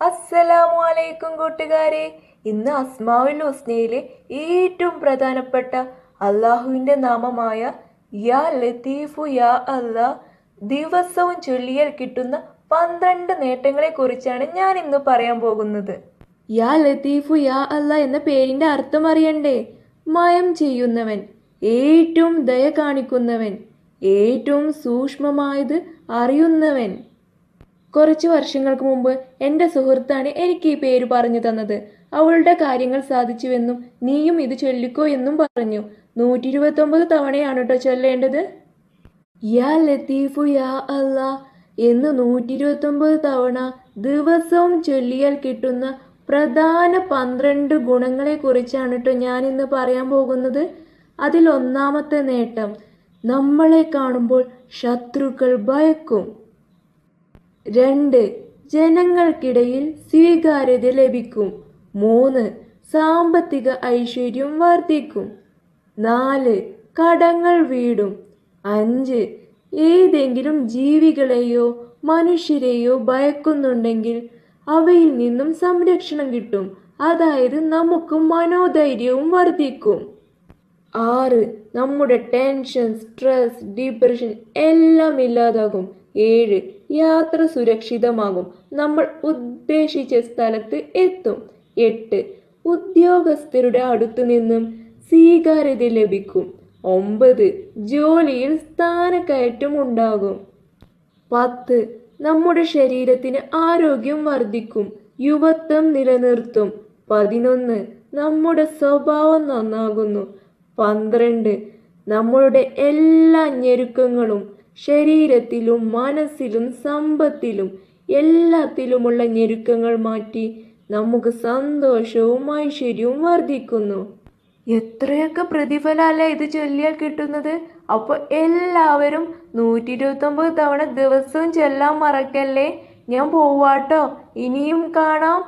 അസ്സലാമു അലൈക്കും കൂട്ടുകാരെ. ഇന്ന് അസ്മാവുൽ ഹുസ്നയിലെ ഏറ്റവും പ്രധാനപ്പെട്ട അള്ളാഹുവിന്റെ നാമമായ യാ ലത്തീഫു യാ അല്ലാ ദിവസവും ചൊല്ലിയാൽ കിട്ടുന്ന പന്ത്രണ്ട് നേട്ടങ്ങളെക്കുറിച്ചാണ് ഞാൻ ഇന്ന് പറയാൻ പോകുന്നത്. യാ ലത്തീഫു യാ അല്ലാ എന്ന പേരിന്റെ അർത്ഥം അറിയണ്ടേ? മയം ചെയ്യുന്നവൻ ഏറ്റവും ദയ കാണിക്കുന്നവൻ ഏറ്റവും സൂക്ഷ്മമായത് അറിയുന്നവൻ. കുറച്ച് വർഷങ്ങൾക്ക് മുമ്പ് എന്റെ സുഹൃത്താണ് എനിക്ക് ഈ പേര് പറഞ്ഞു തന്നത്. അവളുടെ കാര്യങ്ങൾ സാധിച്ചുവെന്നും നീയും ഇത് ചൊല്ലിക്കോ എന്നും പറഞ്ഞു. നൂറ്റി ഇരുപത്തൊമ്പത് തവണയാണ് കേട്ടോ ചൊല്ലേണ്ടത്. യാ ലത്തീഫു യാ അല്ല എന്ന് നൂറ്റി ഇരുപത്തൊമ്പത് തവണ ദിവസവും ചൊല്ലിയാൽ കിട്ടുന്ന പ്രധാന പന്ത്രണ്ട് ഗുണങ്ങളെ കുറിച്ചാണ് കേട്ടോ ഞാൻ ഇന്ന് പറയാൻ പോകുന്നത്. അതിൽ ഒന്നാമത്തെ നേട്ടം നമ്മളെ കാണുമ്പോൾ ശത്രുക്കൾ ഭയക്കും. രണ്ട് ജനങ്ങൾക്കിടയിൽ സ്വീകാര്യത ലഭിക്കും. മൂന്ന് സാമ്പത്തിക ഐശ്വര്യം വർദ്ധിക്കും. നാല് കടങ്ങൾ വീടും. അഞ്ച് ഏതെങ്കിലും ജീവികളെയോ മനുഷ്യരെയോ ഭയക്കുന്നുണ്ടെങ്കിൽ അവയിൽ നിന്നും സംരക്ഷണം കിട്ടും. അതായത് നമുക്ക് മനോധൈര്യവും വർദ്ധിക്കും. ആറ് നമ്മുടെ ടെൻഷൻ സ്ട്രെസ് ഡിപ്രഷൻ എല്ലാം ഇല്ലാതാകും. ഏഴ് യാത്ര സുരക്ഷിതമാകും. നമ്മൾ ഉദ്ദേശിച്ച സ്ഥലത്ത് എത്തും. എട്ട് ഉദ്യോഗസ്ഥരുടെ അടുത്തു നിന്നും സ്വീകാര്യത ലഭിക്കും. ഒമ്പത് ജോലിയിൽ സ്ഥാനക്കയറ്റം ഉണ്ടാകും. പത്ത് നമ്മുടെ ശരീരത്തിന് ആരോഗ്യം വർദ്ധിക്കും. യുവത്വം നിലനിർത്തും. പതിനൊന്ന് നമ്മുടെ സ്വഭാവം നന്നാകുന്നു. പന്ത്രണ്ട്. നമ്മളുടെ എല്ലാ ഞെരുക്കങ്ങളും ശരീരത്തിലും മനസ്സിലും സമ്പത്തിലും എല്ലാത്തിലുമുള്ള ഞെരുക്കങ്ങൾ മാറ്റി നമുക്ക് സന്തോഷവും ഐശ്വര്യവും വർദ്ധിക്കുന്നു. എത്രയൊക്കെ പ്രതിഫലമല്ല ഇത് ചൊല്ലിയാൽ കിട്ടുന്നത്? അപ്പോൾ എല്ലാവരും നൂറ്റി ഇരുപത്തൊമ്പത് തവണ ദിവസവും ചെല്ലാൻ മറക്കല്ലേ? ഞാൻ പോവാട്ടോ. ഇനിയും കാണാം.